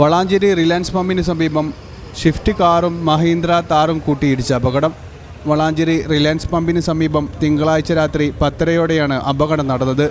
Valanchery Reliance പമ്പിന് സമീപം shift കാറും മഹീന്ദ്ര താറും കൂട്ടിയിടിച്ച അപകടം. വളാഞ്ചേരി റിലയൻസ് പമ്പിന് സമീപം തിങ്കളാഴ്ച രാത്രി പത്തരയോടെയാണ് അപകടം നടന്നത്.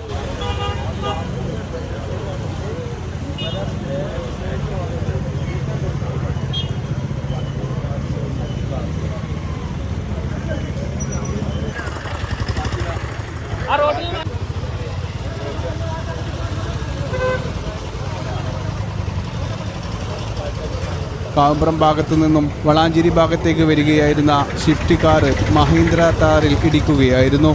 കാവുമ്പുറം ഭാഗത്തു നിന്നും വളാഞ്ചേരി ഭാഗത്തേക്ക് വരികയായിരുന്ന ഷിഫ്റ്റ് കാറ് മഹീന്ദ്ര താറിൽ ഇടിക്കുകയായിരുന്നു.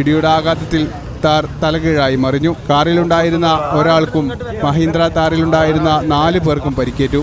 ഇടിയുടെ ആഘാതത്തിൽ താർ തലകീഴായി മറിഞ്ഞു. കാറിലുണ്ടായിരുന്ന ഒരാൾക്കും മഹീന്ദ്ര താറിലുണ്ടായിരുന്ന നാല് പേർക്കും പരിക്കേറ്റു.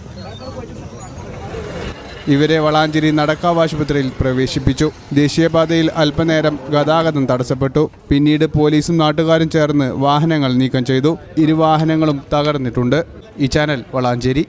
ഇവരെ വളാഞ്ചേരി നടക്കാവ് ആശുപത്രിയിൽ പ്രവേശിപ്പിച്ചു. ദേശീയപാതയിൽ അല്പനേരം ഗതാഗതം തടസ്സപ്പെട്ടു. പിന്നീട് പോലീസും നാട്ടുകാരും ചേർന്ന് വാഹനങ്ങൾ നീക്കം ചെയ്തു. ഇരുവാഹനങ്ങളും തകർന്നിട്ടുണ്ട്. ഈ ചാനൽ വളാഞ്ചേരി.